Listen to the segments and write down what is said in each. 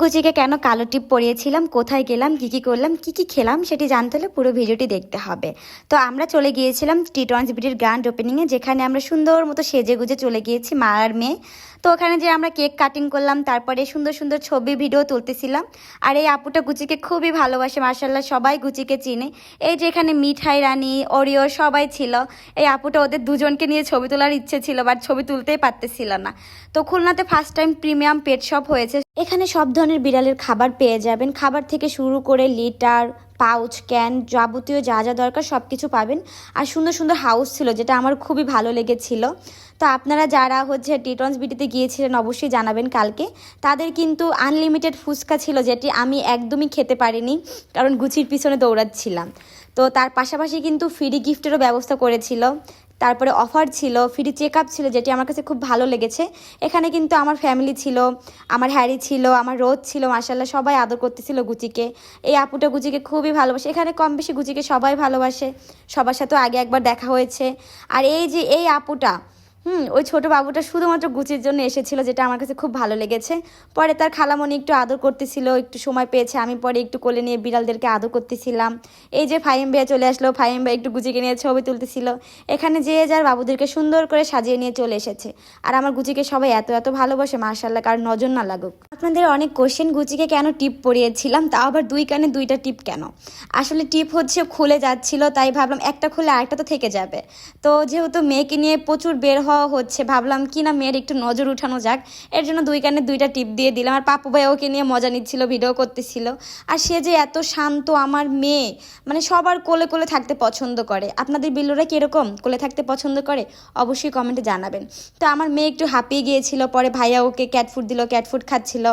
গুচিকে কেন কালো টিপ পরিয়েছিলাম? কোথায় গেলাম? কি কী করলাম? কি কি খেলাম? সেটি জানতে হলে পুরো ভিডিওটি দেখতে হবে। তো আমরা চলে গিয়েছিলাম টি টোয়েন্টি বিটির গ্র্যান্ড ওপেনিংয়ে যেখানে আমরা সুন্দর মতো সেজে গুজে চলে গিয়েছি মা আর মেয়ে। তো ওখানে যে আমরা কেক কাটিং করলাম, তারপরে সুন্দর সুন্দর ছবি ভিডিও তুলতেছিলাম। আর এই আপুটা গুচিকে খুবই ভালোবাসে মার্শাল্লাহ সবাই গুচিকে চিনে। এই যে এখানে মিঠাই রানী অরিও সবাই ছিল। এই আপুটা ওদের দুজনকে নিয়ে ছবি তোলার ইচ্ছে ছিল বাট ছবি তুলতেই পারতেছিল না। তো খুলনাতে first time premium pet shop হয়েছে। এখানে সব ধরনের বিড়ালের খাবার পেয়ে যাবেন। খাবার থেকে শুরু করে লিটার, পাউচ, ক্যান যাবতীয় যা যা দরকার সব কিছু পাবেন। আর সুন্দর সুন্দর হাউস ছিল, যেটা আমার খুবই ভালো লেগেছিল। তো আপনারা যারা হচ্ছে টিটন্স বিটিতে গিয়েছিলেন অবশ্যই জানাবেন কালকে। তাদের কিন্তু আনলিমিটেড ফুচকা ছিল, যেটি আমি একদমই খেতে পারিনি, কারণ গুচির পিছনে দৌড়াচ্ছিলাম। তো তার পাশাপাশি কিন্তু ফ্রি গিফটেরও ব্যবস্থা করেছিল। তারপরে অফার ছিল ফ্রি চেক আপ ছিল, যেটি আমার কাছে খুব ভালো লেগেছে। এখানে কিন্তু আমার ফ্যামিলি ছিল, আমার হ্যারি ছিল, আমার রোজ ছিল মাসাল্লাহ সবাই আদর করতেছিল গুচিকে। এই আপুটা গুচিকে খুবই ভালোবাসে। এখানে কম বেশি গুচিকে সবাই ভালোবাসে, সবার সাথেও আগে একবার দেখা হয়েছে। আর এই যে এই আপুটা হুম, ওই ছোট বাবুটা শুধুমাত্র গুচির জন্য এসেছিল, যেটা আমার কাছে খুব ভালো লেগেছে। পরে তার খালামণি একটু আদর করতেছিল, একটু সময় পেয়েছে। আমি পরে একটু কোলে নিয়ে বিড়ালদেরকে আদর করতেছিলাম। এই যে ফাইম ভাইয়া চলে আসলো ফাইম ভাই একটু গুচিকে নিয়ে ছবি তুলতেছিল। এখানে যে যার বাবুদেরকে সুন্দর করে সাজিয়ে নিয়ে চলে এসেছে। আর আমার গুচিকে সবাই এত এত ভালোবাসে মার্শাল্লাহ কার নজর না লাগুক। আপনাদের অনেক কোশ্চেন গুচিকে কেন টিপ পরিয়েছিলাম তাও আবার দুই কানে দুইটা টিপ কেন? আসলে টিপ হচ্ছে খুলে যাচ্ছিল, তাই ভাবলাম একটা খুলে আরেকটা তো থেকে যাবে। তো যেহেতু মেয়েকে নিয়ে প্রচুর বের হওয়া হচ্ছে। ভাবলাম, কি না মেয়ের একটু নজর উঠানো যাক। এর জন্য দুই কানে দুইটা টিপ দিয়ে দিলাম। আর পাপু ভাই ওকে নিয়ে মজা নিচ্ছিল, ভিডিও করতেছিল। আর সে যে এত শান্ত আমার মেয়ে মানে সবার কোলে কোলে থাকতে পছন্দ করে। আপনাদের বিল্লুরা কীরকম কোলে থাকতে পছন্দ করে? অবশ্যই কমেন্টে জানাবেন। তো আমার মেয়ে একটু হাঁপিয়ে গিয়েছিল, পরে ভাইয়া ওকে ক্যাট ফুড দিল ক্যাট ফুড খাচ্ছিল।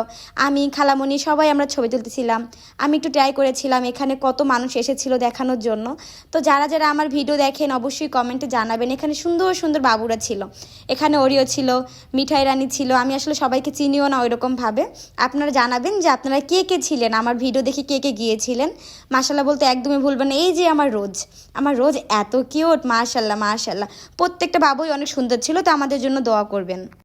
আমি খালামণি সবাই আমরা ছবি তুলতেছিলাম। আমি একটু ট্রাই করেছিলাম, এখানে কত মানুষ এসেছিল দেখানোর জন্য। তো যারা যারা আমার ভিডিও দেখেন, অবশ্যই কমেন্টে জানাবেন। এখানে সুন্দর সুন্দর বাবুরা ছিল। এখানে ওরিও ছিল, মিঠাই রানি ছিল, আমি আসলে সবাইকে চিনিও না ওইরকমভাবে আপনারা জানাবেন যে আপনারা কে কে ছিলেন? আমার ভিডিও দেখে কে কে গিয়েছিলেন? মার্শাল্লাহ বলতে একদমই ভুলবেন না। এই যে আমার রোজ আমার রোজ এত কিউট মার্শাল্লাহ মার্শাল্লাহ প্রত্যেকটা বাবুই অনেক সুন্দর ছিল, তো আমাদের জন্য দোয়া করবেন।